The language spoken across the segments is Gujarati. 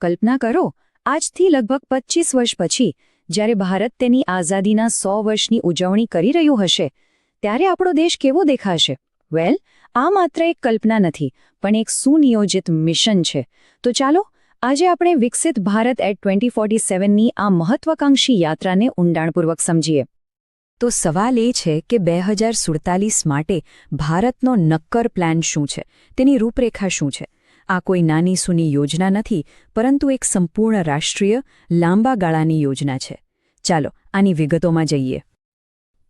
કલ્પના કરો, આજથી લગભગ પચીસ વર્ષ પછી, જ્યારે ભારત તેની આઝાદીના સો વર્ષની ઉજવણી કરી રહ્યું હશે, ત્યારે આપણો દેશ કેવો દેખાશે? વેલ, આ માત્ર એક કલ્પના નથી, પણ એક સુનિયોજિત મિશન છે. તો ચાલો, આજે આપણે વિકસિત ભારત એટ ટ્વેન્ટી ફોર્ટી સેવનની આ મહત્વાકાંક્ષી યાત્રાને ઊંડાણપૂર્વક સમજીએ. તો સવાલ એ છે કે બે હજાર સુડતાલીસ માટે ભારતનો નક્કર પ્લાન શું છે? તેની રૂપરેખા શું છે? આ કોઈ નાની સૂની યોજના નથી, પરંતુ એક સંપૂર્ણ રાષ્ટ્રીય, લાંબા ગાળાની યોજના છે. ચાલો, આની વિગતોમાં જઈએ.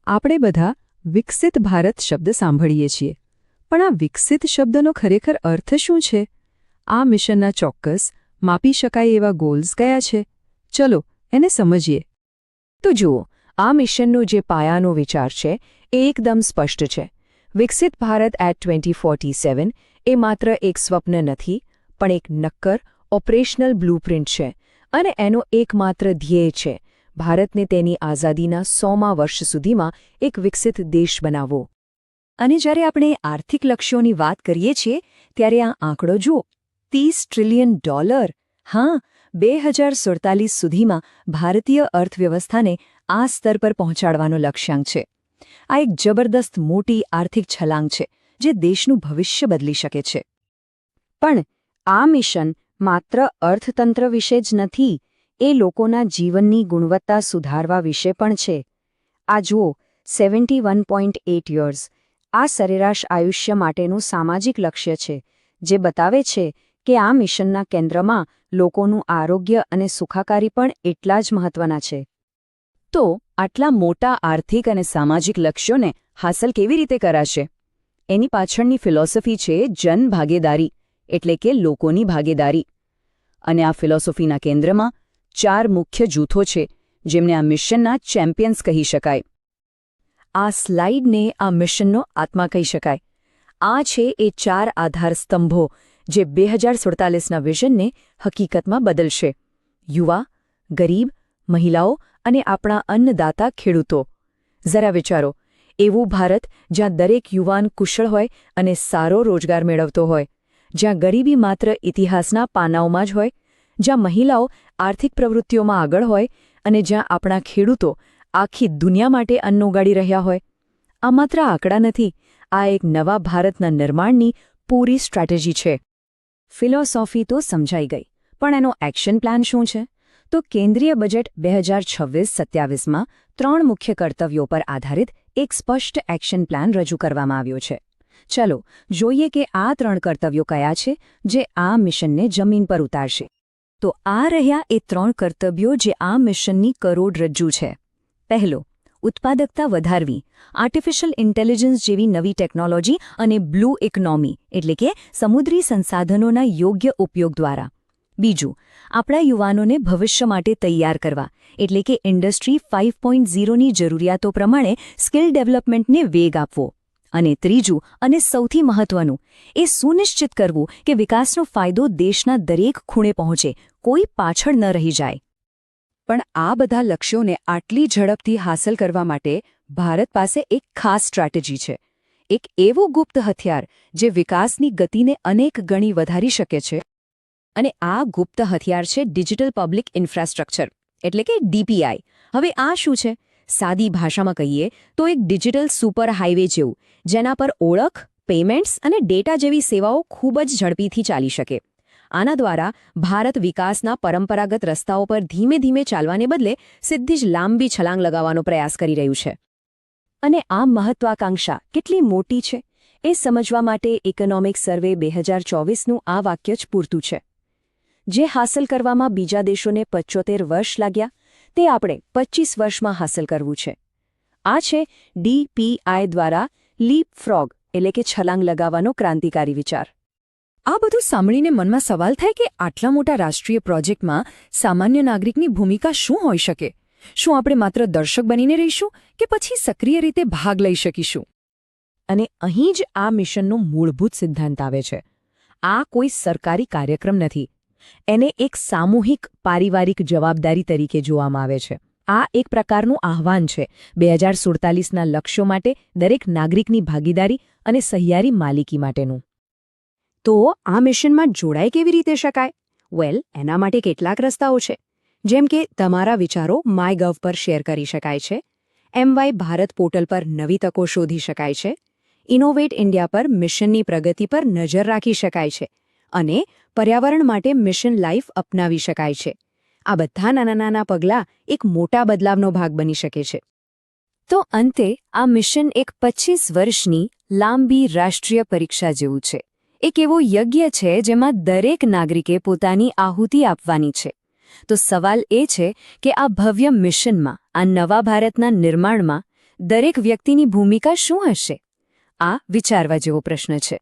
આપણે બધા વિકસિત ભારત શબ્દ સાંભળીએ છીએ. પણ આ વિકસિત શબ્દનો ખરેખર અર્થ શું છે? આ મિશનના ચોક્કસ, માપી શકાય એવા ગોલ્સ કયા છે? ચલો, એને સમજીએ. તો જુઓ, આ મિશનનો જે પાયાનો વિચાર છે, એ એકદમ સ્પષ્ટ છે. વિકસિત Bharat at twenty forty seven એ માત્ર એક સ્વપ્ન નથી, પણ એક નક્કર, ઓપરેશનલ બ્લુપ્રિન્ટ છે અને એનો એકમાત્ર ધ્યેય છે ભારતને તેની આઝાદીના સોમા વર્ષ સુધીમાં એક વિકસિત દેશ બનાવવો. અને જ્યારે આપણે આર્થિક લક્ષ્યોની વાત કરીએ છીએ, ત્યારે આ આંકડો જુઓ. ત્રીસ ટ્રિલિયન ડોલર હા, બે હજાર સુડતાલીસ સુધીમાં ભારતીય અર્થવ્યવસ્થાને આ સ્તર પર પહોંચાડવાનો લક્ષ્યાંક છે. આ એક જબરદસ્ત મોટી આર્થિક છલાંગ છે. જે દેશનું ભવિષ્ય બદલી શકે છે. પણ આ મિશન માત્ર અર્થતંત્ર વિશે જ નથી, એ લોકોના જીવનની ગુણવત્તા સુધારવા વિશે પણ છે. આ જુઓ, seventy one point eight years, આ સરેરાશ આયુષ્ય માટેનું સામાજિક લક્ષ્ય છે, જે બતાવે છે કે આ મિશનના કેન્દ્રમાં લોકોનું આરોગ્ય અને સુખાકારી પણ એટલા જ મહત્વના છે. તો, આટલા મોટા આર્થિક અને સામાજિક લક્ષ્યોને હાંસલ કેવી રીતે કરાશે? એની પાછળની ફિલોસોફી છે જન ભાગીદારી, એટલે કે લોકોની ભાગીદારી. અને આ ફિલોસોફીના કેન્દ્રમાં ચાર મુખ્ય જૂથો છે, જેમને આ મિશનના ચેમ્પિયન્સ કહી શકાય. આ સ્લાઇડને આ મિશનનો આત્મા કહી શકાય. આ છે એ ચાર આધાર સ્તંભો, જે બે હજાર સુડતાલીસના વિઝનને હકીકતમાં બદલશે. યુવા, ગરીબ, મહિલાઓ અને આપણા અન્નદાતા ખેડૂતો. જરા વિચારો એવું ભારત જ્યાં દરેક યુવાન કુશળ હોય અને સારો રોજગાર મેળવતો હોય, જ્યાં ગરીબી માત્ર ઇતિહાસના પાનાઓમાં જ હોય, જ્યાં મહિલાઓ આર્થિક પ્રવૃત્તિઓમાં આગળ હોય અને જ્યાં આપણા ખેડૂતો આખી દુનિયા માટે અન્ન ઉગાડી રહ્યા હોય. આ માત્ર આંકડા નથી, આ એક નવા ભારતના નિર્માણની પૂરી સ્ટ્રેટેજી છે. ફિલોસોફી તો સમજાઈ ગઈ, પણ એનો એક્શન પ્લાન શું છે? તો કેન્દ્રીય બજેટ બે હજાર છવ્વીસ સત્યાવીસમાં ત્રણ મુખ્ય કર્તવ્યો પર આધારિત એક સ્પષ્ટ એક્શન પ્લાન રજૂ કરવામાં આવ્યો છે. ચલો, જોઈએ કે આ ત્રણ કર્તવ્યો કયા છે, જે આ મિશનને જમીન પર ઉતારશે. તો આ રહ્યા એ ત્રણ કર્તવ્યો જે આ મિશનની કરોડરજ્જુ છે. પહેલો, ઉત્પાદકતા વધારવી. આર્ટિફિશિયલ ઇન્ટેલિજન્સ જેવી નવી ટેકનોલોજી અને બ્લુ ઇકોનોમી, એટલે કે સમુદ્રી સંસાધનોના યોગ્ય ઉપયોગ દ્વારા. બીજું, આપણા યુવાનોને ભવિષ્ય માટે તૈયાર કરવા, એટલે કે ઇન્ડસ્ટ્રી ફાઇવ પોઈન્ટ ઝીરોની જરૂરિયાતો પ્રમાણે સ્કિલ ડેવલપમેન્ટને વેગ આપવો. અને ત્રીજું, અને સૌથી મહત્વનું, એ સુનિશ્ચિત કરવું કે વિકાસનો ફાયદો દેશના દરેક ખૂણે પહોંચે, કોઈ પાછળ ન રહી જાય. પણ આ બધા લક્ષ્યોને આટલી ઝડપથી હાંસલ કરવા માટે ભારત પાસે એક ખાસ સ્ટ્રેટેજી છે. એક એવું ગુપ્ત હથિયાર જે વિકાસની ગતિને અનેક ગણી વધારી શકે છે. અને આ ગુપ્ત હથિયાર છે ડિજિટલ પબ્લિક ઇન્ફ્રાસ્ટ્રક્ચર, એટલે કે ડીપીઆઈ. હવે આ શું છે? સાદી ભાષામાં કહીએ તો એક ડિજિટલ સુપર હાઇવે જેવું, જેના પર ઓળખ, પેમેન્ટ્સ અને ડેટા જેવી સેવાઓ ખૂબ જ ઝડપીથી ચાલી શકે. આના દ્વારા ભારત વિકાસના પરંપરાગત રસ્તાઓ પર ધીમે ધીમે ચાલવાને બદલે સીધી જ લાંબી છલાંગ લગાવવાનો પ્રયાસ કરી રહ્યું છે. અને આ મહત્વાકાંક્ષા કેટલી મોટી છે? એ સમજવા માટે ઇકોનોમિક સર્વે બે હજાર ચોવીસનું આ વાક્ય જ પૂરતું છે. જે હાંસલ કરવામાં બીજા દેશોને પચોતેર વર્ષ લાગ્યા, તે આપણે પચીસ વર્ષમાં હાંસલ કરવું છે. આ છે ડીપીઆઈ દ્વારા લીપ ફ્રોગ એટલે કે છલાંગ લગાવવાનો ક્રાંતિકારી વિચાર. આ બધું સાંભળીને મનમાં સવાલ થાય કે આટલા મોટા રાષ્ટ્રીય પ્રોજેક્ટમાં સામાન્ય નાગરિકની ભૂમિકા શું હોઈ શકે? શું આપણે માત્ર દર્શક બનીને રહીશું કે પછી સક્રિય રીતે ભાગ લઈ શકીશું? અને અહીં જ આ મિશનનો મૂળભૂત સિદ્ધાંત આવે છે. આ કોઈ સરકારી કાર્યક્રમ નથી. એને એક સામૂહિક પારિવારિક જવાબદારી તરીકે જોવામાં આવે છે. આ એક પ્રકારનું આહ્વાન છે. બે હજાર સુડતાલીસના લક્ષ્યો માટે દરેક નાગરિકની ભાગીદારી અને સહિયારી માલિકી માટેનું. તો આ મિશનમાં જોડાઈ કેવી રીતે શકાય? વેલ, એના માટે કેટલાક રસ્તાઓ છે. જેમ કે તમારા વિચારો માય ગવ પર શેર કરી શકાય છે. એમવાય ભારત પોર્ટલ પર નવી તકો શોધી શકાય છે. ઇનોવેટ ઇન્ડિયા પર મિશનની પ્રગતિ પર નજર રાખી શકાય છે. અને પર્યાવરણ માટે મિશન લાઈફ અપનાવી શકાય છે. આ બધા નાના નાના પગલાં એક મોટા બદલાવનો ભાગ બની શકે છે. તો અંતે, આ મિશન એક પચીસ વર્ષની લાંબી રાષ્ટ્રીય પરીક્ષા જેવું છે. એક એવો યજ્ઞ છે જેમાં દરેક નાગરિકે પોતાની આહુતિ આપવાની છે. તો સવાલ એ છે કે આ ભવ્ય મિશનમાં, આ નવા ભારતના નિર્માણમાં દરેક વ્યક્તિની ભૂમિકા શું હશે? આ વિચારવા જેવો પ્રશ્ન છે.